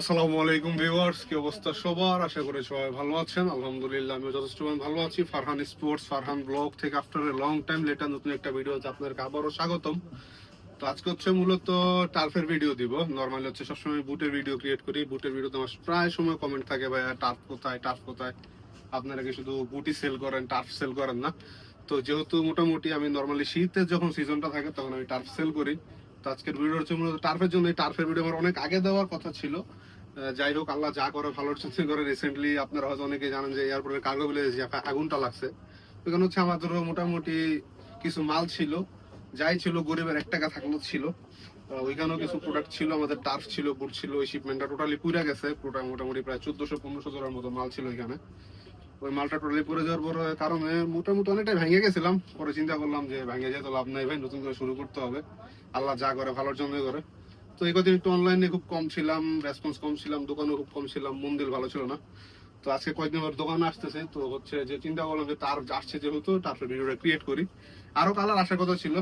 আসসালামু আলাইকুম ভিউয়ার্স, কি অবস্থা সবার? আশা করি সবাই ভালো আছেন। আলহামদুলিল্লাহ আমি যথেষ্ট ভালো আছি। ফারহান স্পোর্টস, ফারহান ব্লগ থেকে after a long time later নতুন একটা ভিডিওতে আপনাদেরকে আবারও স্বাগতম। তো আজকে হচ্ছে মূলত টার্ফের ভিডিও দিব। নর্মালি হচ্ছে সবসময় বুটের ভিডিও ক্রিয়েট করি। বুটের ভিডিওতে আমার প্রায় সময় কমেন্ট থাকে ভাই টার্ফ কোথায় টার্ফ কোথায়? আপনারা কি শুধু বুটি সেল করেন টার্ফ সেল করেন না? তো যেহেতু মোটামুটি আমি নর্মালি শীতের যখন সিজনটা থাকে, তখন আমি টার্ফ সেল করি। আজকের ভিডিও হচ্ছে মূলত টার্ফের জন্য। টার্ফের ভিডিও আমার অনেক আগে দেওয়ার কথা ছিল। যাই হোক, আল্লাহ যা করে ভালোর জন্য করে। রিসেন্টলি আপনারা হয়তো অনেকে জানেন যে এয়ারপোর্টের কার্গো যে আগুনটা লাগছে। ওখানে হচ্ছে আমাদেরও মোটামুটি কিছু মাল ছিল। যাই ছিল, গরিবের এক টাকা থাকলেও ছিল। ওইখানেও কিছু প্রোডাক্ট ছিল, আমাদের টার্ফ ছিল বুট ছিল, ওই শিপমেন্টটা টোটালি পুরা গেছে। পুরোটা মোটামুটি প্রায় চোদ্দশো, পনেরোশো জোড়ার মতো মাল ছিল ওইখানে। ওই মালটা টোটালি পরে যাওয়ার পর কারণে মোটামুটি অনেকটাই ভেঙে গেছিলাম। পরে চিন্তা করলাম যে ভেঙে যেতে লাভ নাই ভাই, নতুন করে শুরু করতে হবে। আল্লাহ যা করে ভালোর জন্যই করে। তো এই কদিন একটু অনলাইনে খুব কম ছিলাম রেসপন্স কম ছিলাম দোকানে খুব কম ছিলাম, মন্দির ভালো ছিল না। তো আজকে কয়েকদিন পর দোকানে আসতেছে, তো হচ্ছে যে চিন্তা করলাম যে তার আসছে যেহেতু, তারপরে ভিডিওটা ক্রিয়েট করি। আরও কালার আসার কথা ছিল।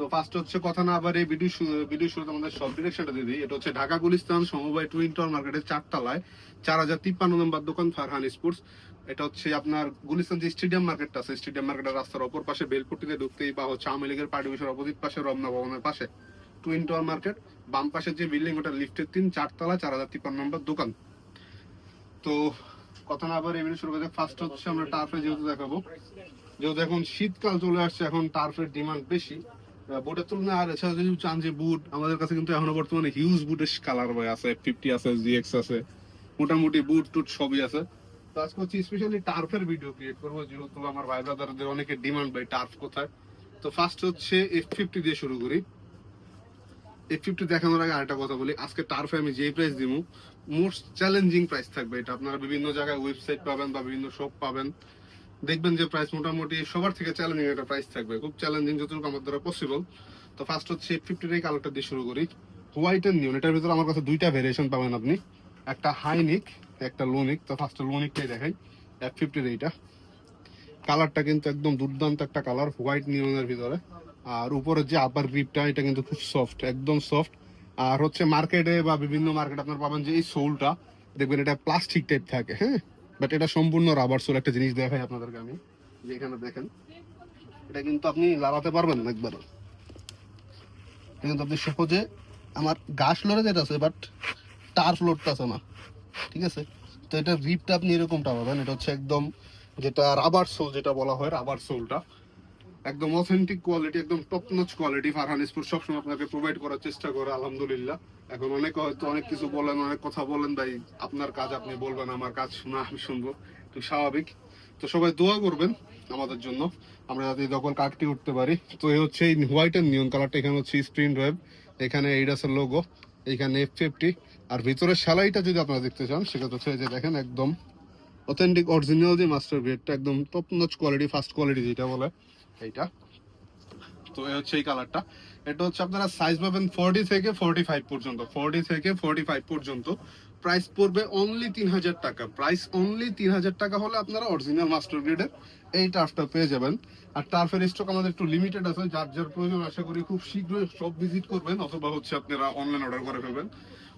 তো ফার্স্ট হচ্ছে কথা না আবার এই ভিডিও ভিডিও শুরুতে আমাদের সব ডিরেকশনটা দিয়ে দিই। এটা হচ্ছে ঢাকা, গুলিস্তান, সমবায় টুইন টাওয়ার মার্কেটের চারতলায় চার হাজার তিপ্পান্ন নম্বর দোকান, ফারহান স্পোর্টস এটা হচ্ছে আপনার গুলিস্তান যে স্টেডিয়াম মার্কেটটা আছে স্টেডিয়াম মার্কেটের রাস্তার অপর পাশে বেলপট্টিতে ঢুকতেই বা হচ্ছে আওয়ামী লীগের পার্টি অফিসের অপোজিট পাশে, রমনা ভবনের পাশে টুইন টাওয়ার মার্কেট বাম পাশে যে বিল্ডিং ওটা লিফটের তিন চারতলা চার হাজার তিপ্পান্ন নম্বর দোকান। তো কথা না আবার এমনি শুরু করে ফার্স্ট হচ্ছে আমরা টার্ফে যেহেতু দেখাবো, যেহেতু এখন শীতকাল চলে আসছে, এখন টার্ফের ডিমান্ড বেশি। বুটের তুলনায়, আর এছাড়া যদি চান যে বুট আমাদের কাছে কিন্তু এখনও বর্তমানে হিউজ বুটের কালার বয় আছে ফিফটি আছে জিএক্স আছে, মোটামুটি বুট টুট সবই আছে। তো আজকে হচ্ছে স্পেশালি টার্ফের ভিডিও ক্রিয়েট করব, যেহেতু আমার ভাই ব্রাদারদের অনেকে ডিমান্ড টার্ফ কোথায়। তো ফার্স্ট হচ্ছে এফ ফিফটি দিয়ে শুরু করি। এফ ফিফটি দেখানোর আগে আরেকটা কথা বলি, আজকে টার্ফে আমি যেই প্রাইস দিব মোস্ট চ্যালেঞ্জিং প্রাইস থাকবে এটা। আপনারা বিভিন্ন জায়গায় ওয়েবসাইট পাবেন বা বিভিন্ন শপ পাবেন। দেখবেন যে প্রাইস মোটামুটি সবার থেকে চ্যালেঞ্জিং একটা প্রাইস থাকবে। খুব চ্যালেঞ্জিং যতটুকু আমার দ্বারা পসিবল তো ফার্স্ট হচ্ছে এফ ফিফটির এই কালারটা দিয়ে শুরু করি। হোয়াইট এন্ড নিউন এটার ভিতরে আমার কাছে দুইটা ভেরিয়েশন পাবেন আপনি। একটা হাইনিক একটা লোনিক তো ফার্স্ট লোনিকটাই দেখাই। এফ ফিফটির এইটা। কালারটা কিন্তু একদম দুর্দান্ত একটা কালার হোয়াইট নিয়নের ভিতরে। আর উপরের যে আপার গ্রিপটা এটা কিন্তু খুব সফট একদম সফট আর হচ্ছে মার্কেটে বা বিভিন্ন মার্কেটে আপনার পাবেন যে এই সোলটা দেখবেন এটা প্লাস্টিক টাইপ থাকে হ্যাঁ? বাট এটা সম্পূর্ণ রাবার সোল একটা জিনিস দেখাই আপনাদেরকে আমি, যে এখানে দেখেন, এটা কিন্তু আপনি লাগাতে পারবেন না একবার কিন্তু আপনি সহজে, আমার গাছ লড়ে যেটা আছে বাট টার লোডটা আছে না। ঠিক আছে? তো এটা রিপটা আপনি এরকমটা পাবেন, এটা হচ্ছে একদম যেটা রাবার সোল যেটা বলা হয় রাবার সোলটা একদম অথেন্টিক কোয়ালিটি একদম top notch quality Farhan sport সবসময় আপনাকে প্রোভাইড করার চেষ্টা করে, আলহামদুলিল্লাহ। এখন অনেক হয়তো অনেক কিছু বলেন, অনেক কথা বলেন ভাই আপনার কাজ আপনি বলবেন, আমার কাজ শোনা আমি শুনব। তো স্বাভাবিক। তো সবাই দোয়া করবেন আমাদের জন্য, আমরা যাতে দখল কাটতে উঠতে পারি। তো এই হচ্ছে এই হোয়াইট এন্ড নিয়ন কালারটা এখানে হচ্ছে স্ক্রিন ড্রাইভ এখানে এইডাসের লোগো এখানে এফ ফিফটি আর ভিতরের সেলাইটা যদি আপনারা দেখতে চান, সেটা হচ্ছে যে দেখেন, একদম অথেন্টিক অরিজিনাল যে মাস্টার গ্রেডটা একদম top notch quality first quality যেটা বলে এইটা। তো এই হচ্ছে এই কালারটা এটা হচ্ছে আপনারা সাইজ পাবেন ফোরটি থেকে ফোরটি ফাইভ পর্যন্ত। ফোরটি থেকে ফোরটি ফাইভ পর্যন্ত। প্রাইস পড়বে অনলি তিন হাজার টাকা। প্রাইস অনলি তিন হাজার টাকা হলে আপনারা অরিজিনাল মাস্টার গ্রেডের এই টার্ফটা পেয়ে যাবেন। আর টার্ফের স্টক আমাদের একটু লিমিটেড আছে। যার যার প্রয়োজন, আশা করি খুব শীঘ্রই সব ভিজিট করবেন। অথবা হচ্ছে আপনারা অনলাইন অর্ডার করে ফেলবেন।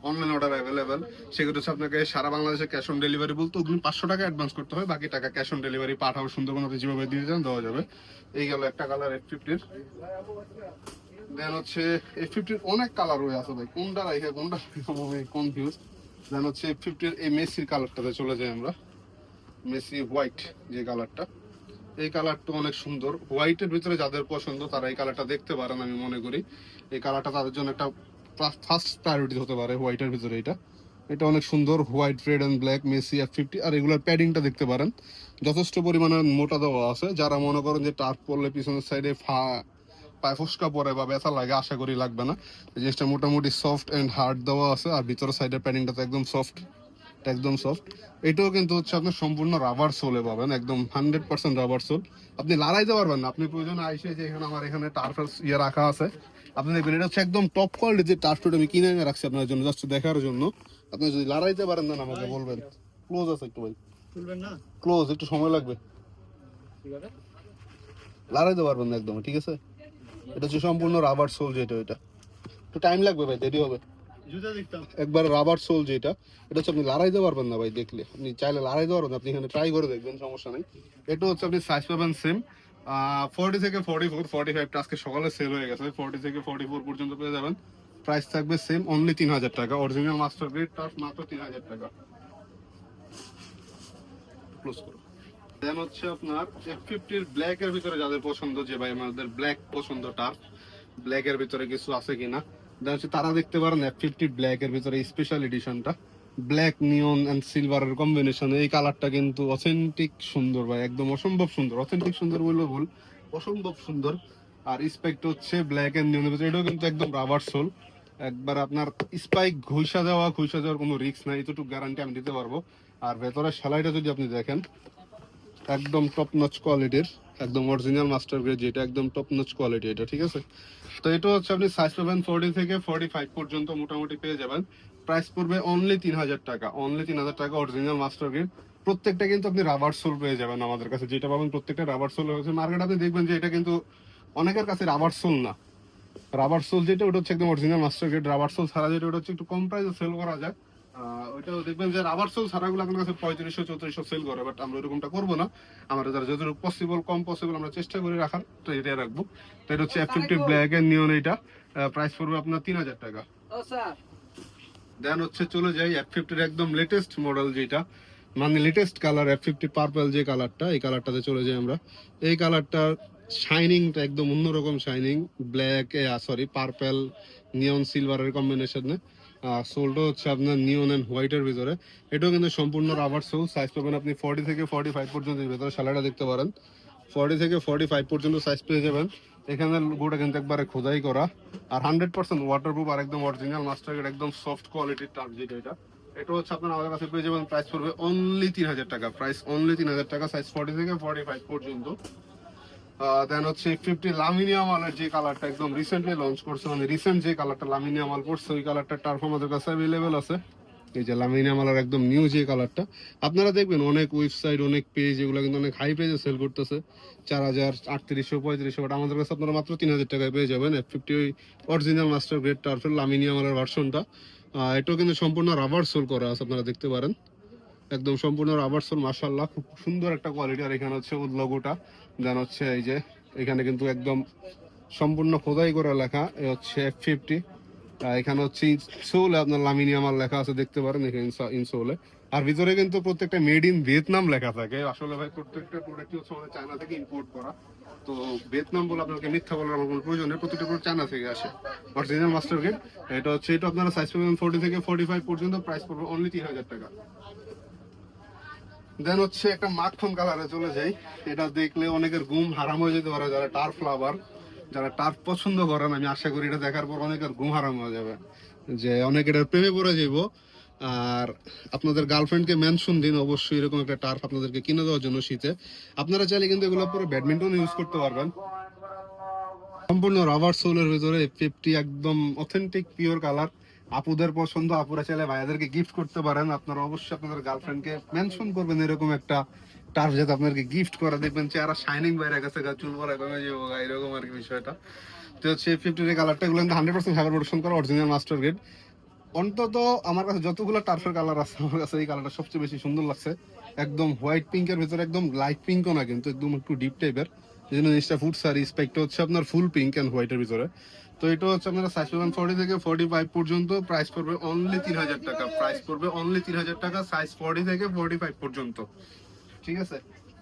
অনলাইন অর্ডার অ্যাভেলেবেল সেগুলো হচ্ছে আপনাকে সারা বাংলাদেশে ক্যাশ অন ডেলিভারি বলতে ওগুলো পাঁচশো টাকা অ্যাডভান্স করতে হয়, বাকি টাকা cash on delivery Pathao Sundarban আপনি যেভাবে দিয়ে যান দেওয়া যাবে। এই গেল একটা কালার এফ ফিফটির দেন হচ্ছে এফ ফিফটির অনেক কালার হয়ে আছে ভাই, কোনটা রাখে কোনটা কনফিউজ দেন হচ্ছে এফ ফিফটির এই মেসির কালারটাতে চলে যাই আমরা। মেসি হোয়াইট যে কালারটা এই কালারটা অনেক সুন্দর। হোয়াইটের ভিতরে যাদের পছন্দ তারা এই কালারটা দেখতে পারেন আমি মনে করি। এই কালারটা তাদের জন্য একটা ফার্স্ট প্রায়োরিটি হতে পারে হোয়াইটের ভিতরে এটা। এটা অনেক সুন্দর white red and black Messi F fifty আর এগুলোর প্যাডিংটা দেখতে পারেন। যথেষ্ট পরিমাণে মোটা দেওয়া আছে। যারা মনে করেন যে টার্ফ পরলে পিছনের সাইডে ফা, পায়ে ফুসকা পরে বা ব্যথা লাগে, আশা করি লাগবে না। জিনিসটা মোটামুটি সফট অ্যান্ড হার্ড দেওয়া আছে, আর ভিতরের সাইডের প্যাডিংটা তো একদম সফট একদম সফট এটাও কিন্তু হচ্ছে আপনার সম্পূর্ণ রাবার সোলে পাবেন, একদম হান্ড্রেড পার্সেন্ট রাবার সোল আপনি লড়াইতে পারবেন না। আপনি প্রয়োজন আইসে যে এখানে আমার এখানে টার্ফের ইয়ে রাখা আছে আপনি দেখবেন এটা হচ্ছে একদম টপ কোয়ালিটির যে টার্ফটা আমি কিনে এনে রাখছি আপনার জন্য জাস্ট দেখার জন্য। আপনি যদি লড়াইতে পারেন না আমাকে বলবেন। ক্লোজ আছে একটু ভাই। ক্লোজ একটু সময় লাগবে। লড়াইতে পারবেন না একদম ঠিক আছে? এটা হচ্ছে সম্পূর্ণ রাবার সোল যেটা এটা একটু টাইম লাগবে ভাই দেরি হবে। একবার রাবার সোল যেটা এটা হচ্ছে আপনি লড়াইতে পারবেন না ভাই দেখলে। আপনি চাইলে লড়াইতে পারবেন আপনি এখানে ট্রাই করে দেখবেন সমস্যা নেই। এটা হচ্ছে আপনি সাইজ পাবেন সেম ফোর্টি থেকে ফোর্টি ফোর ফোর্টি ফাইভটা আজকে সকালে সেল হয়ে গেছে। ফোর্টি থেকে ফোর্টি ফোর পর্যন্ত পেয়ে যাবেন। প্রাইস থাকবে সেম অনলি তিন হাজার টাকা। অরিজিনাল মাস্টার গ্রেড টার্ফ মাত্র তিন হাজার টাকা। দেন হচ্ছে আপনার এফ ফিফটির ব্ল্যাক এর ভিতরে যাদের পছন্দ, যে ভাই আমাদের ব্ল্যাক পছন্দ টার্ফ ব্ল্যাক ভিতরে কিছু আছে কিনা। দেন হচ্ছে তারা দেখতে পারেন এফ ফিফটি ব্ল্যাক এর ভিতরে স্পেশাল এডিশনটা ব্ল্যাক, নিয়ন এন্ড সিলভারের কম্বিনেশন এই কালারটা কিন্তু অথেন্টিক সুন্দর ভাই, একদম অসম্ভব সুন্দর। অথেন্টিক সুন্দর বলব ভুল, অসম্ভব সুন্দর। আর স্পেক্ট হচ্ছে ব্ল্যাক নিয়নের ভিতরে, এটাও কিন্তু একদম রাবার সোল একবার আপনার স্পাইক ঘুষা যাওয়া, ঘুষা যাওয়ার কোনো রিস্ক নাই, এতটুকু গ্যারান্টি আমি দিতে পারব। আর ভেতরে সেলাইটা যদি আপনি দেখেন, একদম টপ নচ কোয়ালিটির একদম অরিজিনাল মাস্টার গ্রেড যেটা, একদম টপ নচ কোয়ালিটি এটা, ঠিক আছে? তো এটা হচ্ছে আপনি সাইজ পাবেন ফোর্টি থেকে ফোর্টি ফাইভ পর্যন্ত মোটামুটি পেয়ে যাবেন। প্রাইস পড়বে অনলি তিন হাজার টাকা অনলি তিন হাজার টাকা অরিজিনাল মাস্টার গ্রেড প্রত্যেকটা কিন্তু আপনি রাবার সোল পেয়ে যাবেন আমাদের কাছে যেটা পাবেন প্রত্যেকটা রাবার সোল হচ্ছে। মার্কেট আপনি দেখবেন যে এটা কিন্তু অনেকের কাছে রাবার সোল না। রাবার সোল যেটা ওটা হচ্ছে একদম original master grade rubber sole ছাড়া যেটা ওটা হচ্ছে একটু কম প্রাইসে সেল করা যায়। ওইটাও দেখবেন যে রাবার সোল ছাড়াগুলো আপনার কাছে পঁয়ত্রিশশো চৌত্রিশশো সেল করে বাট আমরা এরকমটা করব না। আমরা যারা যতটুকু পসিবল কম পসিবল আমরা চেষ্টা করে রাখার তো এটা রাখব। তো এটা হচ্ছে এফ ফিফটি ব্ল্যাক এর নিয়ন এটা প্রাইস পড়বে আপনার তিন হাজার টাকা। ও স্যার। দেন হচ্ছে চলে যাই এফ ফিফটির একদম লেটেস্ট মডেল যেটা। মানে latest colour F fifty purple যে কালারটা এই কালারটাতে চলে যাই আমরা। এই কালারটার শাইনিংটা একদম অন্যরকম shining black sorry purple neon সিলভারের কম্বিনেশনে সোলটা হচ্ছে আপনার নিয়ন অ্যান্ড হোয়াইটের ভিতরে। এটাও কিন্তু সম্পূর্ণ রাবার সোল সাইজ পাবেন আপনি ফর্টি থেকে ফর্টি ফাইভ পর্যন্ত ভেতরে। সালাটা দেখতে পারেন। ফর্টি থেকে ফর্টি ফাইভ পর্যন্ত সাইজ পেয়ে যাবেন। এখানে গোটা কিন্তু একবারে খোদাই করা। আর হান্ড্রেড পার্সেন্ট ওয়াটার প্রুফ আর একদম অরিজিনাল মাস্টার একদম সফট কোয়ালিটির টার্ম যেটা এটা। এটা হচ্ছে আপনার আমাদের কাছে পেয়ে যাবেন প্রাইস পড়বে অনলি তিন হাজার টাকা। প্রাইস অনলি তিন হাজার টাকা সাইজ ফর্টি থেকে ফর্টি ফাইভ পর্যন্ত দেন হচ্ছে ফিফটি লামিনিয়াম আলের যে কালারটা একদম রিসেন্টলি লঞ্চ করছে মানে রিসেন্ট যে কালারটা লামিনিয়াম আল করছে ওই কালারটা টার্ফ আমাদের কাছে অ্যাভেলেবেল আছে। এই যে লামিনিয়াম আলার একদম নিউ যে কালারটা আপনারা দেখবেন অনেক ওয়েবসাইট অনেক পেজ এগুলো কিন্তু অনেক হাই প্রাইসে সেল করতেছে। চার হাজার আটত্রিশশো, পঁয়ত্রিশশো বাট আমাদের কাছে আপনারা মাত্র তিন হাজার টাকায় পেয়ে যাবেন। এফ ফিফটি ওই অরিজিনাল মাস্টার গ্রেড টার্ফের লামিনিয়াম আলার ভার্সনটা এটাও কিন্তু সম্পূর্ণ রাবার সোল করা আছে, আপনারা দেখতে পারেন। একদম সম্পূর্ণ রাবার সোল মাশাল্লাহ খুব সুন্দর একটা কোয়ালিটি আর এখানে হচ্ছে লোগোটা দেন হচ্ছে এই যে, এখানে কিন্তু একদম সম্পূর্ণ খোদাই করে লেখা এ হচ্ছে এফ ফিফটি এখানে হচ্ছে ইনসোলে আপনার লামিনিয়ামার লেখা আছে, দেখতে পারেন এখানে ইনসোলে আর ভিতরে কিন্তু প্রত্যেকটা মেড ইন ভিয়েতনাম লেখা থাকে। আসলে ভাই, প্রত্যেকটা প্রোডাক্ট হচ্ছে আমাদের চায়না থেকে ইম্পোর্ট করা। তো ভিয়েতনাম বলে আপনাকে মিথ্যা বলার আমার কোনো প্রয়োজন নেই, প্রত্যেকটা প্রোডাক্ট চায়না থেকে আসে। অরিজিনাল মাস্টার গেট এটা হচ্ছে, এটা আপনারা সাইজ পাবেন ফোর্টি থেকে ফোর্টি ফাইভ পর্যন্ত প্রাইস পড়বে অনলি তিন হাজার টাকা। দেন হচ্ছে একটা মাখন কালারে চলে যাই। এটা দেখলে অনেকের ঘুম হারাম হয়ে যেতে পারে, যারা টার্ফ লাভার যারা টার্ফ পছন্দ করেন, আমি আশা করি এটা দেখার পর অনেকের ঘুম হারাম হয়ে যাবে, যে অনেক এটার প্রেমে পড়ে যাইব। আর আপনাদের গার্লফ্রেন্ডকে মেনশন দিন, অবশ্যই এরকম একটা টার্ফ আপনাদেরকে কিনে দেওয়ার জন্য শীতে। আপনারা চাইলে কিন্তু এগুলো পরে ব্যাডমিন্টন ইউজ করতে পারবেন। সম্পূর্ণ রাবার সোলের ভিতরে ফিফটি একদম অথেন্টিক পিওর কালার আপুদের পছন্দ, আপুরা চাইলে ভাইয়াদেরকে গিফট করতে পারেন। আপনারা অবশ্যই আপনাদের গার্লফ্রেন্ডকে মেনশন করবেন এরকম একটা টার্ফ যাতে আপনাদেরকে গিফট করা দেখবেন চেহারা শাইনিং বাইরে গেছে গা চুল পরা কমে যাব গা, এরকম আর কি বিষয়টা। তো হচ্ছে ফিফটির কালারটা এগুলো হান্ড্রেড পার্সেন্ট হাইবার প্রোডাকশন করা অরিজিনাল মাস্টার গ্রেড অন্তত আমার কাছে যতগুলো টার্ফের কালার আছে আমার কাছে এই কালারটা সবচেয়ে বেশি সুন্দর লাগছে। একদম হোয়াইট পিঙ্কের ভিতরে একদম লাইট পিঙ্কও না কিন্তু একদম একটু ডিপ টাইপের এই জন্য জিনিসটা ফুড সারি স্পেকটা হচ্ছে আপনার ফুল পিঙ্ক অ্যান্ড হোয়াইটের ভিতরে। তো এটা হচ্ছে আপনারা সাইজ পাবেন ফর্টি থেকে ফর্টি ফাইভ পর্যন্ত প্রাইস পড়বে অনলি তিন হাজার টাকা। প্রাইস পড়বে অনলি তিন হাজার টাকা সাইজ ফর্টি থেকে ফর্টি ফাইভ পর্যন্ত। ঠিক আছে?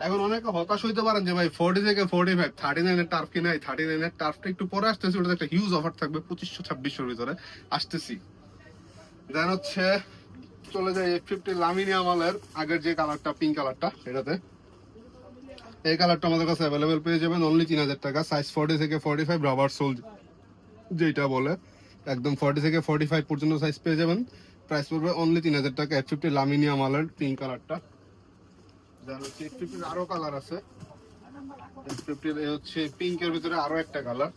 এখন অনেকে হতাশ হইতে পারেন যে, ভাই ফোর্টি থেকে ফোর্টি ফাইভ থার্টি নাইনের টার্ফ কিনা থার্টি নাইনের টার্ফটা একটু পরে আসতেছি, ওটাতে একটা হিউজ অফার থাকবে, পঁচিশশো ছাব্বিশশোর ভিতরে। আসতেছি। দেন হচ্ছে, চলে যায় এফ ফিফটি লামিনিয়াম মালের, আগের যে কালারটা পিঙ্ক কালারটা এটাতে। এই কালারটা আমাদের কাছে অ্যাভেলেবেল পেয়ে যাবেন অনলি তিন হাজার টাকা। সাইজ ফর্টি থেকে ফর্টি ফাইভ রাবার সোল যেটা বলে। একদম ফর্টি থেকে ফর্টি ফাইভ পর্যন্ত সাইজ পেয়ে যাবেন। প্রাইস পড়বে অনলি তিন হাজার টাকা এফ ফিফটি লামিনিয়াম মালের পিঙ্ক কালারটা দেন হচ্ছে এফ ফিফটির আরও কালার আছে। পিঙ্কের ভিতরে আরও একটা কালার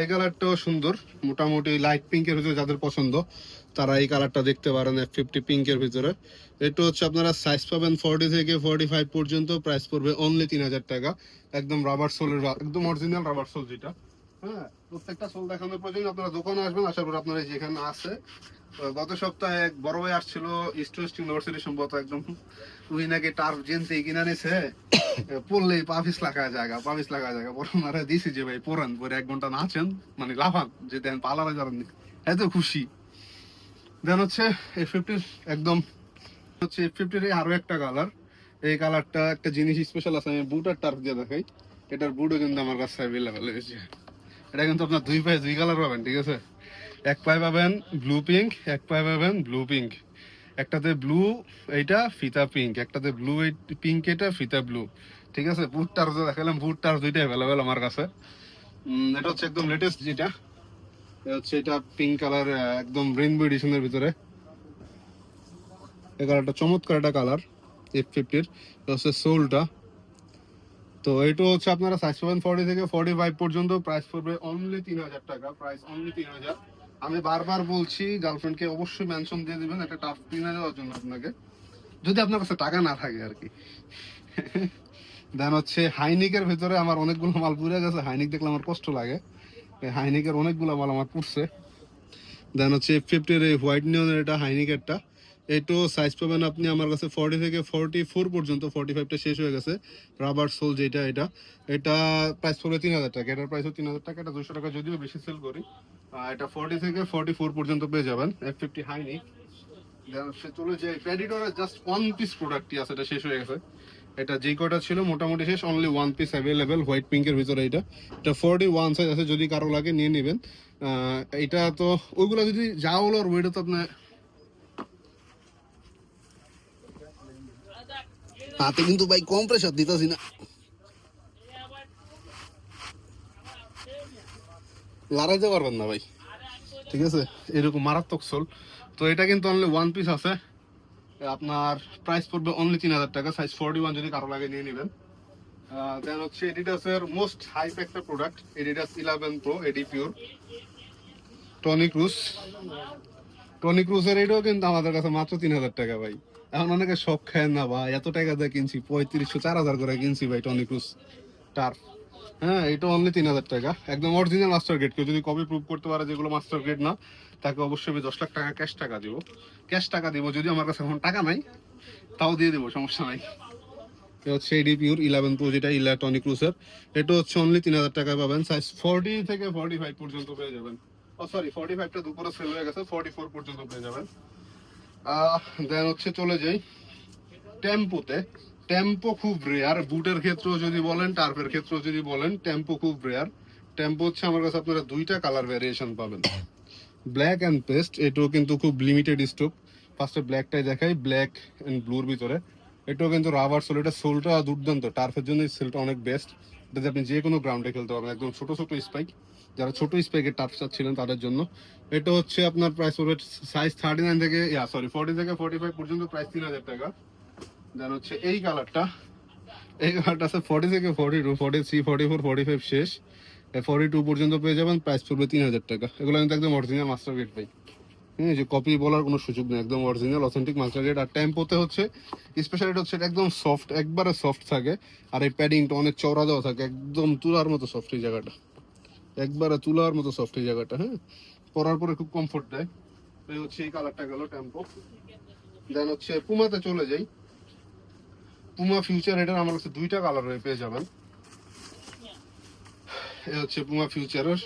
এই কালারটাও সুন্দর, মোটামুটি লাইট পিঙ্কের ভিতরে যাদের পছন্দ, তারা এই কালারটা দেখতে পারেন ফিফটি পিঙ্কের ভিতরে। এটা হচ্ছে আপনারা সাইজ পাবেন থেকে ফর্টি ফাইভ পর্যন্ত প্রাইস পড়বে তিন হাজার টাকা। একদম রাবার সোলের একদম অরিজিনাল রাবার সোল যেটা। হ্যাঁ প্রত্যেকটা সোল দেখানোর প্রয়োজন আপনারা দোকানে আসবেন আসার পর আপনারা যেখানে আছে। গত সপ্তাহে এক বড় ভাই আসছিল ইস্ট ওয়েস্ট ইউনিভার্সিটি সম্ভবত একদম। উই নাকি টার্ফ জেনতে কিনা নিছে। পড়লেই পাফিস লাগা জায়গা পাফিস লাগা জায়গা। পরে ওনারা দিছি যে, ভাই, পড়েন, পরে এক ঘণ্টা নাচেন মানে লাফান, যে দেন পালারে যাবেন। এত খুশি। দেন হচ্ছে এই ফিফটির একদম হচ্ছে ফিফটির আরও একটা কালার এই কালারটা একটা জিনিস স্পেশাল আছে, আমি বুট আর টার্ফ দিয়ে দেখাই। এটার বুটও কিন্তু আমার কাছে অ্যাভেলেবেল হয়েছে এটা কিন্তু আপনার দুই পায়ে দুই কালার পাবেন, ঠিক আছে? এক পায়ে পাবেন ব্লু পিঙ্ক এক পায়ে পাবেন ব্লু পিঙ্ক একটাতে ব্লু এইটা ফিতা পিঙ্ক একটাতে ব্লু পিঙ্ক এটা ফিতা ব্লু ঠিক আছে? বুট টার দেখালাম বুট টার দুইটা অ্যাভেলেবেল আমার কাছে। এটা হচ্ছে একদম লেটেস্ট যেটা। হচ্ছে এটা পিঙ্ক কালার একদম রেইনবো এডিশনের ভিতরে। এই কালারটা চমৎকার একটা কালার এফ ফিফটির এটা হচ্ছে সোলটা তো এটা হচ্ছে আপনারা সাইজ পাবেন ফর্টি থেকে ফর্টি ফাইভ পর্যন্ত প্রাইস পড়বে অনলি তিন হাজার টাকা প্রাইস অনলি তিন হাজার। আমি বারবার বলছি গার্লফ্রেন্ডকে অবশ্যই মেনশন দিয়ে দেবেন, একটা টাফ কিনে দেওয়ার জন্য আপনাকে। যদি আপনার কাছে টাকা না থাকে আর কি। দেন হচ্ছে হাইনিকের ভিতরে আমার অনেকগুলো মাল পুড়ে গেছে, হাইনিক দেখলে আমার কষ্ট লাগে। হাইনিকের অনেকগুলো মাল আমার পুড়ছে। দেন হচ্ছে ফিফটির এই হোয়াইট নিয়নের এটা হাইনিকেরটা। এটো সাইজ পাবেন আপনি আমার কাছে ফর্টি থেকে ফর্টি ফোর পর্যন্ত ফর্টি ফাইভটা শেষ হয়ে গেছে। রাবার সোল যেটা, এটা এটা প্রাইস পড়বে তিন হাজার টাকা। এটার প্রাইসও তিন হাজার টাকা, এটা দুশো টাকা যদিও বেশি সেল করি। এটা ফর্টি থেকে ফর্টি ফোর পর্যন্ত পেয়ে যাবেন এফ ফিফটি হাইনি সে চলে যে প্রেডিটরের জাস্ট ওয়ান পিস প্রোডাক্টটি আছে, এটা শেষ হয়ে গেছে। এটা যে কটা ছিল, মোটামুটি শেষ only one piece available white পিঙ্কের ভিতরে এটা। এটা ফর্টি ওয়ান সাইজ আছে, যদি কারও লাগে, নিয়ে নেবেন। এটা তো, ওইগুলো যদি যা হলো আর ওইটা তো আপনার হাতে কিন্তু ভাই কম প্রেশার দিতেছি না। লড়াইতে পারবেন না ভাই। ঠিক আছে? এরকম মারাত্মক সোল তো এটা কিন্তু অনলি ওয়ান পিস আছে। আপনার প্রাইস পড়বে অনলি তিন হাজার টাকা। সাইজ ফোরটি ওয়ান যদি কারও লাগে নিয়ে নেবেন। দেন হচ্ছে এডিডাসের মোস্ট হাইপ একটা product Adidas eleven pro Adipure Toni Kroos Toni ক্রুজের এটাও কিন্তু আমাদের কাছে মাত্র তিন হাজার টাকা ভাই। এখন অনেকে শখ খায় না, ভাই। এত টাকা দিয়ে কিনছি, পঁয়ত্রিশশো, চার হাজার করে কিনছি, ভাই টনি ক্রুজ টার্ফ হ্যাঁ এটা অনলি তিন হাজার টাকা। একদম অরিজিনাল মাস্টার গ্রেড কেউ যদি কপি প্রুভ করতে পারে যেগুলো মাস্টার গ্রেড না, তাকে অবশ্যই আমি দশ লাখ টাকা ক্যাশ টাকা দিব। ক্যাশ টাকা দিব, যদি আমার কাছে এখন টাকা নাই, তাও দিয়ে দেবো, সমস্যা নাই। হচ্ছে এডি পিওর ইলেভেন প্রো যেটা ইলেকট্রনিক ক্রুসের এটা হচ্ছে অনলি তিন হাজার টাকায় পাবেন। সাইজ ফর্টি থেকে ফর্টি ফাইভ পর্যন্ত পেয়ে যাবেন। ও সরি ফর্টি ফাইভটা দুপুরে সেল হয়ে গেছে ফর্টি ফোর পর্যন্ত পেয়ে যাবেন। দেন হচ্ছে চলে যাই টেম্পোতে টেম্পো খুব রেয়ার বুটের ক্ষেত্রেও যদি বলেন টার্ফের ক্ষেত্রেও যদি বলেন টেম্পো খুব রেয়ার টেম্পো হচ্ছে আমার কাছে আপনারা দুইটা কালার ভ্যারিয়েশন পাবেন। ব্ল্যাক অ্যান্ড পেস্ট এটাও কিন্তু খুব লিমিটেড স্টক ফার্স্টে ব্ল্যাকটাই দেখাই ব্ল্যাক অ্যান্ড ব্লুর ভিতরে। এটাও কিন্তু রাবার সোল এটা সোলটা দুর্দান্ত। টার্ফের জন্য সেলটা অনেক বেস্ট এটাতে আপনি যে কোনো গ্রাউন্ডে খেলতে পারবেন, একদম ছোট ছোট স্পাইক যারা ছোট স্পাইকের টার্ফ ছিলেন তাদের জন্য। এটা হচ্ছে আপনার প্রাইস পড়বে সাইজ থার্টি নাইন থেকে ইয়া সরি ফর্টি থেকে ফর্টি ফাইভ পর্যন্ত প্রাইস তিন হাজার টাকা। দেন হচ্ছে এই কালারটা এই কালারটা আছে ফর্টি থেকে forty two forty three forty four forty five শেষ। ফর্টি টু পর্যন্ত পেয়ে যাবেন প্রাইস পড়বে তিন হাজার টাকা। এগুলো কিন্তু একদম অরিজিনাল মাস্টার গেট পাই হ্যাঁ যে কপি বলার কোনো সুযোগ নেই, একদম অরিজিনাল অথেন্টিক মাস্টার গেট আর টেম্পোতে হচ্ছে স্পেশালিটি হচ্ছে এটা একদম সফট একবারে সফট থাকে। আর এই প্যাডিংটা অনেক চওড়া দেওয়া থাকে, একদম তুলার মতো সফট এই জায়গাটা। একবারে তুলার মতো সফট এই জায়গাটা হ্যাঁ? পরার পরে খুব কমফোর্ট দেয়। এই হচ্ছে এই কালারটা গেল টেম্পো দেন হচ্ছে পুমাতে চলে যাই। পুমা ফিউচার এটার আমার কাছে দুইটা কালার হয়ে পেয়ে যাবেন। এই হচ্ছে পুমা ফিউচারের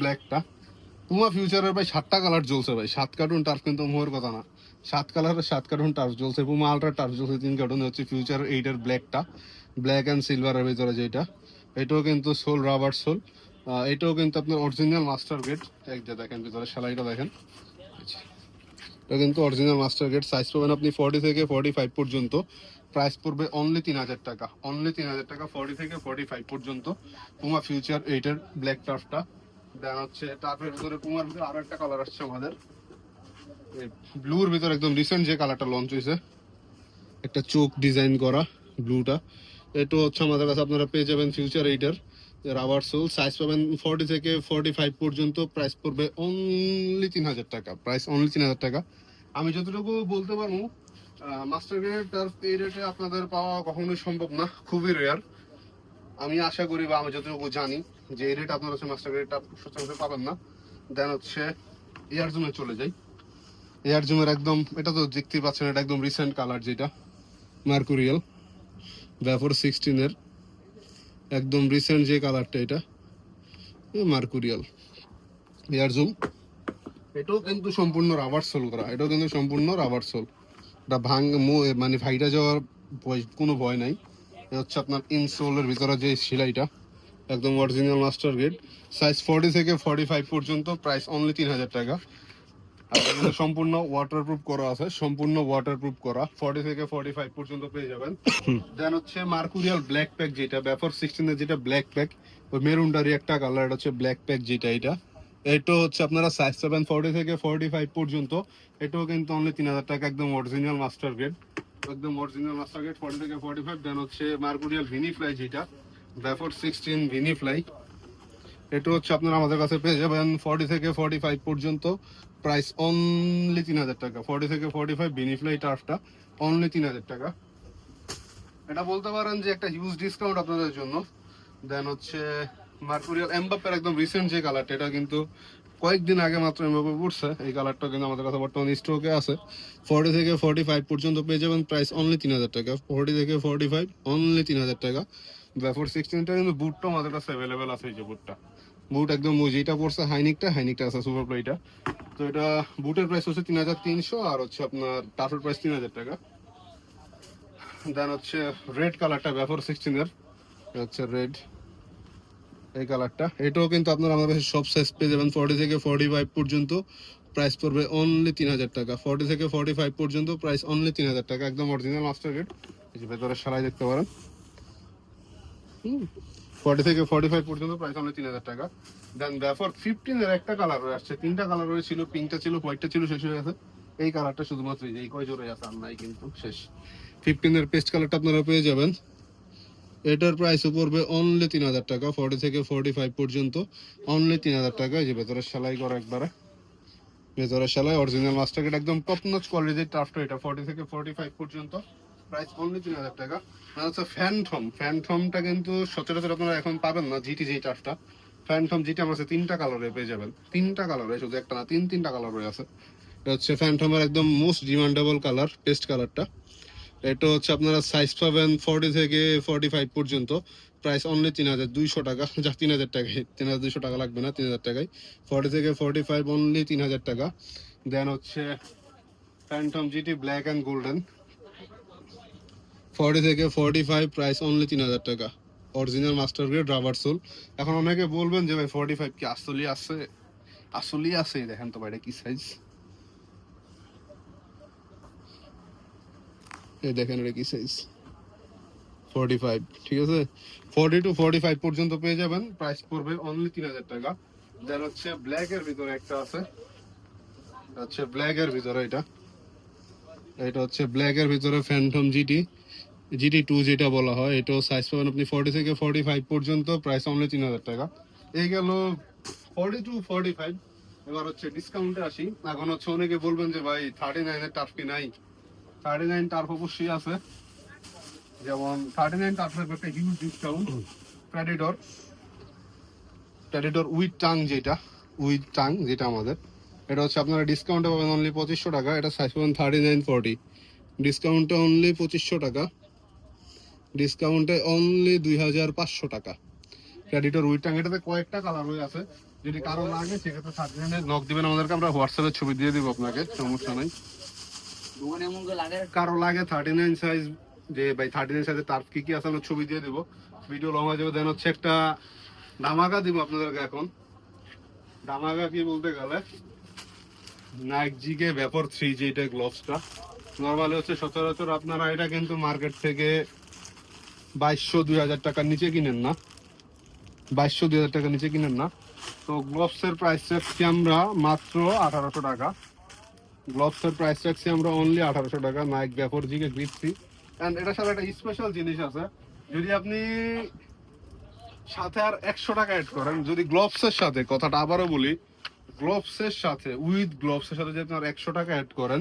ব্ল্যাকটা পুমা ফিউচারের ভাই সাতটা কালার জ্বলছে ভাই। সাত কার্টুন টার্ফ কিন্তু মোহর কথা না। সাত কালারের সাত কার্টুন টার্ফ জ্বলছে। পুমা আলট্রা টার্ফ জ্বলছে তিন কার্টুন হচ্ছে ফিউচার এইটার ব্ল্যাকটা ব্ল্যাক অ্যান্ড সিলভারের ভিতরে যেটা। এটাও কিন্তু সোল রাবার সোল এটাও কিন্তু আপনার অরিজিনাল মাস্টার গেট এক যে দেখেন ভিতরে সেলাইটা দেখেন। এটা কিন্তু অরিজিনাল মাস্টার গেট সাইজ পাবেন আপনি ফর্টি থেকে ফর্টি ফাইভ পর্যন্ত। প্রাইস পড়বে অনলি তিন হাজার টাকা। অনলি তিন হাজার টাকা ফর্টি থেকে ফর্টি ফাইভ পর্যন্ত পুমা ফিউচার এইটার ব্ল্যাক টার্ফটা দেন হচ্ছে টার্ফের ভিতরে পুমার ভিতরে আরও একটা কালার আসছে আমাদের। ব্লুর ভিতরে একদম রিসেন্ট যে কালারটা লঞ্চ হয়েছে, একটা চোখ ডিজাইন করা ব্লুটা এটা হচ্ছে আমাদের কাছে আপনারা পেয়ে যাবেন ফিউচার এইটার রাবার সোল সাইজ পাবেন ফর্টি থেকে ফর্টি ফাইভ পর্যন্ত প্রাইস পড়বে অনলি তিন হাজার টাকা প্রাইস অনলি তিন হাজার টাকা। আমি যতটুকু বলতে পারব মাস্টার গ্রেড টার্ফ এই রেটে আপনাদের পাওয়া কখনোই সম্ভব না, খুবই রেয়ার আমি আশা করি বা আমি যতটুকু জানি যে এই রেট আপনার হচ্ছে মাস্টার রেটটা সচরাচর পাবেন না। দেন হচ্ছে এয়ার জুমে চলে যাই। এয়ার জুমের একদম, এটা তো দেখতেই পাচ্ছেন, এটা একদম রিসেন্ট কালার যেটা মার্কুরিয়াল ব্যাফোর সিক্সটিনের একদম রিসেন্ট যে কালারটা এটা মার্কুরিয়াল এয়ার জুম এটাও কিন্তু সম্পূর্ণ রাবার সোল করা। এটাও কিন্তু সম্পূর্ণ রাবার সোল এটা ভাঙ মানে ভাইটা যাওয়ার কোনো ভয় নাই। এটা হচ্ছে আপনার ইনসোলের ভিতরে যে সেলাইটা, একদম original master grade size forty থেকে ফর্টি ফাইভ পর্যন্ত প্রাইস অনলি তিন হাজার টাকা। এগুলো সম্পূর্ণ ওয়াটারপ্রুফ করা আছে সম্পূর্ণ ওয়াটারপ্রুফ করা। ফর্টি থেকে ফর্টি ফাইভ পর্যন্ত পেয়ে যাবেন। দেন হচ্ছে মার্কুরিয়াল ব্ল্যাক প্যাক যেটা ব্যাফর সিক্সটিনের যেটা ব্ল্যাক প্যাক ওই মেরুনটারই একটা কালার এটা হচ্ছে ব্ল্যাক প্যাক যেটা এটা। এটা হচ্ছে আপনারা সাইজ পাবেন ফর্টি থেকে ফর্টি ফাইভ পর্যন্ত এটাও কিন্তু অনলি তিন হাজার টাকা একদম অরিজিনাল মাস্টার গ্রেড একদম অরিজিনাল মাস্টার গ্রেড ফর্টি থেকে ফর্টি ফাইভ দেন হচ্ছে মার্কুরিয়াল ভিনি ফ্লাই যেটা ব্যাফর সিক্সটিন ভিনি ফ্লাই এটা হচ্ছে আপনারা আমাদের কাছে পেয়ে যাবেন ফর্টি থেকে ফর্টি ফাইভ পর্যন্ত। প্রাইস অনলি তিন হাজার টাকা। ফর্টি থেকে ফর্টি ফাইভ বেনিফ্লাই টার্ফটা অনলি তিন হাজার টাকা। এটা বলতে পারেন যে একটা হিউজ ডিসকাউন্ট আপনাদের জন্য। দেন হচ্ছে মার্কুরিয়াল এমবাপের একদম রিসেন্ট যে কালারটা এটা কিন্তু কয়েকদিন আগে মাত্র এমবাপে পড়ছে এই কালারটা কিন্তু আমাদের কাছে বর্তমানে স্টকে আছে। ফর্টি থেকে ফর্টি ফাইভ পর্যন্ত পেয়ে যাবেন প্রাইস অনলি তিন হাজার টাকা। ফর্টি থেকে ফর্টি ফাইভ অনলি তিন হাজার টাকা। ব্যাফোর সিক্সটিনটা কিন্তু বুটটাও আমাদের কাছে অ্যাভেলেবেল আছে এই যে বুটটা বুট একদম ওই যেটা পড়ছে হাইনিকটা হাইনিকটা আছে সুপার প্লেটা তো এটা বুটের প্রাইস হচ্ছে তিন হাজার তিনশো আর হচ্ছে আপনার টাফের প্রাইস তিন হাজার টাকা। দেন হচ্ছে রেড কালারটা ব্যাফোর সিক্সটিনের হচ্ছে রেড এই কালারটা এটাও কিন্তু আপনার আমার কাছে সব সাইজ পেয়ে যাবেন। ফর্টি থেকে ফর্টি ফাইভ পর্যন্ত প্রাইস পড়বে অনলি তিন হাজার টাকা। ফর্টি থেকে ফর্টি ফাইভ পর্যন্ত প্রাইস অনলি তিন হাজার টাকা। একদম অরিজিনাল মাস্টার রেট এই যে ভেতরে সারাই দেখতে পারেন। ফর্টি থেকে ফর্টি ফাইভ পর্যন্ত প্রাইস অনলি তিন হাজার টাকা। দেন ব্যাফর ফিফটিন এর একটা কালার আসছে। তিনটা কালার রয়েছিল পিঙ্কটা ছিল হোয়াইটটা ছিল, শেষ হয়ে গেছে। এই কালারটা শুধুমাত্র এই কয় জোরে আছে, আর নাই কিন্তু, শেষ। ফিফটিন এর পেস্ট কালারটা আপনারা পেয়ে যাবেন। এটার প্রাইস পড়বে অনলি তিন হাজার টাকা ফর্টি থেকে ফর্টি ফাইভ পর্যন্ত। অনলি তিন হাজার টাকা, এই যে ভেতরে সেলাই করা একবারে। ভেতরে সেলাই অরিজিনাল মাস্টার একদম টপ কোয়ালিটির টাফটা এটা ফর্টি থেকে ফর্টি ফাইভ পর্যন্ত। প্রাইস অনলি তিন হাজার টাকা। আর হচ্ছে ফ্যান্টম ফ্যান্টমটা কিন্তু সচরাচর আপনারা এখন পাবেন না জিটি যেই টাফটা ফ্যান্টম যেটা আমার কাছে তিনটা কালারে পেয়ে যাবেন তিনটা কালারে শুধু একটা না, তিন তিনটা কালার আছে। এটা হচ্ছে ফ্যান্টমের একদম মোস্ট ডিমান্ডেবল কালার পেস্ট কালারটা এটা হচ্ছে আপনারা সাইজ পাবেন ফর্টি থেকে ফর্টি ফাইভ পর্যন্ত। প্রাইস অনলি তিন হাজার দুইশো টাকা। যা তিন হাজার টাকায়, তিন হাজার দুইশো টাকা লাগবে না, তিন হাজার টাকায়। ফর্টি থেকে ফর্টি ফাইভ অনলি তিন হাজার টাকা। দেন হচ্ছে phantom GT black and golden forty থেকে ফর্টি ফাইভ প্রাইস অনলি তিন হাজার টাকা। Original master grade rubber sole এখন অনেকে বলবেন যে ভাই ফর্টি ফাইভ কি আসলেই আছে? আসলেই আছে দেখেন তো ভাই কি সাইজ এই দেখেন এটা কি সাইজ ফর্টি ফাইভ, ঠিক আছে? ফর্টি টু ফর্টি ফাইভ পর্যন্ত পেয়ে যাবেন। প্রাইস পড়বে অনলি তিন হাজার টাকা। দেন হচ্ছে ব্ল্যাক এর ভিতরে একটা আছে। হচ্ছে ব্ল্যাক এর ভিতরে এটা। এটা হচ্ছে ব্ল্যাক এর ভিতরে ফ্যান্টম জিটি জিটি টু যেটা বলা হয়, এটাও সাইজ পাবেন আপনি ফর্টি থেকে ফর্টি ফাইভ পর্যন্ত প্রাইস অনলি তিন হাজার টাকা। এই গেল ফর্টি টু ফর্টি ফাইভ এবার হচ্ছে ডিসকাউন্টে আসি। এখন হচ্ছে অনেকে বলবেন যে, ভাই থার্টি নাইনের টার্ফ কি নাই? থার্টি নাইন টার্ফ অবশ্যই আছে। যেমন থার্টি নাইন টার্ফের একটা huge discount Predator Predator with tongue যেটা উইথ টাং যেটা আমাদের। এটা হচ্ছে আপনারা ডিসকাউন্টে পাবেন অনলি পঁচিশশো টাকা। এটা সাইজ পাবেন থার্টি নাইন ফর্টি ডিসকাউন্টে অনলি পঁচিশশো টাকা। ডিসকাউন্টে অনলি দুই হাজার পাঁচশো টাকা। ক্রেডিটর উইথ টাং এটাতে কয়েকটা কালার হয়ে আছে। যদি কারও লাগে সেক্ষেত্রে নাইনের নক দিবেন আমাদেরকে আমরা হোয়াটসঅ্যাপে ছবি দিয়ে দিব আপনাকে সমস্যা নাই। এমন লাগে? কারও লাগে থার্টি নাইন সাইজ যে ভাই থার্টি নাইন সাইজের তার কি কি আছে আমরা ছবি দিয়ে দিব। ভিডিও লং হয়ে যাবে দেন হচ্ছে একটা ধামাকা দিব আপনাদেরকে এখন। ধামাকা কি বলতে গেলে? Nike GK Vapor three G এটা গ্লোভসটা নর্মালি হচ্ছে সচরাচর আপনারা এটা কিন্তু মার্কেট থেকে বাইশশো দুই হাজার টাকার নিচে কিনেন না। বাইশশো দুই হাজার টাকার নিচে কিনেন না। তো গ্লোভসের প্রাইস রাখছি আমরা মাত্র আঠারোশো টাকা। গ্লোভসের প্রাইস রাখছি আমরা অনলি আঠারোশো টাকা। নাইক ব্যাপর জিকে গ্রিপসি অ্যান্ড এটার সাথে একটা স্পেশাল জিনিস আছে। যদি আপনি সাথে আর একশো টাকা অ্যাড করেন, যদি গ্লোভসের সাথে, কথাটা আবারও বলি গ্লোভসের সাথে উইথ গ্লোভসের সাথে যদি আপনার একশো টাকা অ্যাড করেন,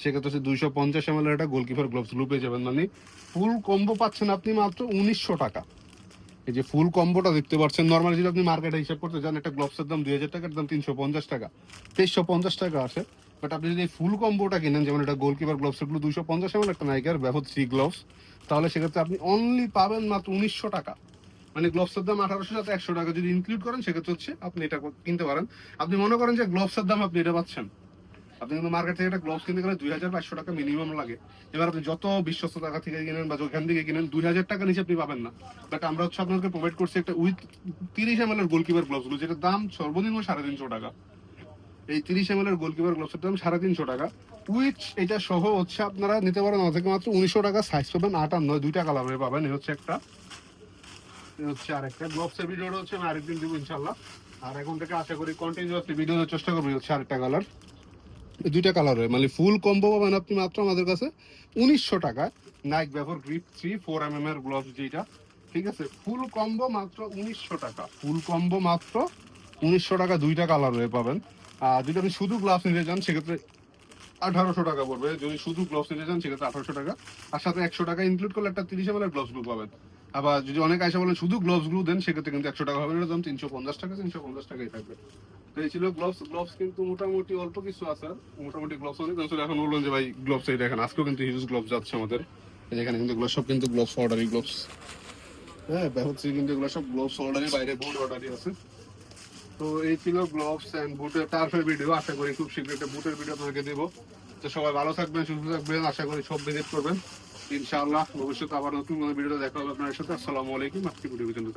সেক্ষেত্রে হচ্ছে দুইশো পঞ্চাশ এম একটা গোলকিপার গ্লোভস গ্লু পেয়ে যাবেন। মানে ফুল কম্বো পাচ্ছেন আপনি মাত্র উনিশশো টাকা। এই যে ফুল কম্বোটা দেখতে পাচ্ছেন। নর্মালি যদি আপনি মার্কেটে হিসাব করতে যান, একটা গ্লোভসের দাম দুই হাজার টাকার দাম তিনশো পঞ্চাশ টাকা। তেইশশো পঞ্চাশ টাকা আসে বাট আপনি যদি ফুল কম্বোটা কিনেন, যেমন এটা গোলকিপার গ্লোভস এগুলো দুশো পঞ্চাশ এমন একটা নাইকার ব্যবহার থ্রি গ্লোভস তাহলে সেক্ষেত্রে আপনি অনলি পাবেন মাত্র উনিশশো টাকা। মানে গ্লোভসের দাম আঠারোশো সাথে একশো টাকা যদি ইনক্লুড করেন, সেক্ষেত্রে হচ্ছে আপনি এটা কিনতে পারেন। আপনি মনে করেন যে গ্লোভসের দাম আপনি এটা পাচ্ছেন। আপনি কিন্তু মার্কেট থেকে একটা গ্লোভস কিনতে গেলে দুই হাজার পাঁচশো টাকা মিনিমাম লাগে। এবার আপনি যত বিশ্বস্ত টাকা থেকে কিনেন বা যেখান থেকে কিনেন, দুই হাজার টাকা নিচে আপনি পাবেন না। বাট আমরা হচ্ছে আপনাকে প্রোভাইড করছি একটা উইথ তিরিশ এম এর গোলকিপার গ্লোভসগুলো, যেটার দাম সর্বনিম্ন সাড়ে তিনশো টাকা। এই তিরিশ এম এর গোলকিপার গ্লোভসের দাম সাড়ে তিনশো টাকা। উইথ এটা সহ হচ্ছে আপনারা নিতে পারেন থেকে মাত্র উনিশশো টাকা সাইজ পাবেন, আট আর নয়, দুইটা কালারে পাবেন। এই হচ্ছে একটা হচ্ছে আরেকটা গ্লোভসের ভিডিওটা হচ্ছে আমি আরেকদিন দিব ইনশাল্লাহ আর এখন থেকে আশা করি কন্টিনিউয়াসলি ভিডিও দেওয়ার চেষ্টা করব হচ্ছে আরেকটা কালার দুইটা কালার হয় মানে ফুল কম্বো পাবেন আপনি মাত্র আমাদের কাছে উনিশশো টাকায় নাইক ব্যবহার grip three four M M এর গ্লোভস যেটা ঠিক আছে? ফুল কম্বো মাত্র উনিশশো টাকা ফুল কম্বো মাত্র উনিশশো টাকা দুইটা কালার হয়ে পাবেন। আর যদি আপনি শুধু গ্লাভস নিতে চান, সেক্ষেত্রে আঠারোশো টাকা পড়বে। যদি শুধু গ্লাভস নিতে চান, সেক্ষেত্রে আঠারোশো টাকা। আর সাথে একশো টাকা ইনক্লুড করলে একটা তিরিশ এম এর গ্লাভস পাবেন। আবার যদি অনেক আইসা বলেন শুধু গ্লাভস গ্লু দেন, সেক্ষেত্রে কিন্তু একশো টাকা হবে না দাম তিনশো পঞ্চাশ টাকা, তিনশো পঞ্চাশ টাকাই থাকবে। তো এই ছিল গ্লাভস গ্লাভস কিন্তু মোটামুটি অল্প কিছু আছে, মোটামুটি গ্লাভস অনেক। আসলে এখন বললেন যে ভাই গ্লাভস এই দেখেন, আজকেও কিন্তু হিউজ গ্লোভস যাচ্ছে আমাদের। এই যেখানে কিন্তু এগুলো সব কিন্তু গ্লোভস অর্ডারি গ্লোভস হ্যাঁ ব্যবহৃত কিন্তু এগুলো সব গ্লোভস অর্ডারি বাইরে বুট অর্ডারি আছে। তো এই ছিল গ্লোভস এন্ড বুটের টার্ফের ভিডিও আশা করি খুব শীঘ্রই একটা বুটের ভিডিও আপনাকে দেবো। তো সবাই ভালো থাকবেন, সুস্থ থাকবেন, আশা করি সব ভিজিট করবেন। ইনশাআল্লাহ। ভবিষ্যতে আবার নতুন ভিডিও দেখা হবে আপনার সাথে। আসসালামু আলাইকুম। আজকে ভিডিও পর্যন্ত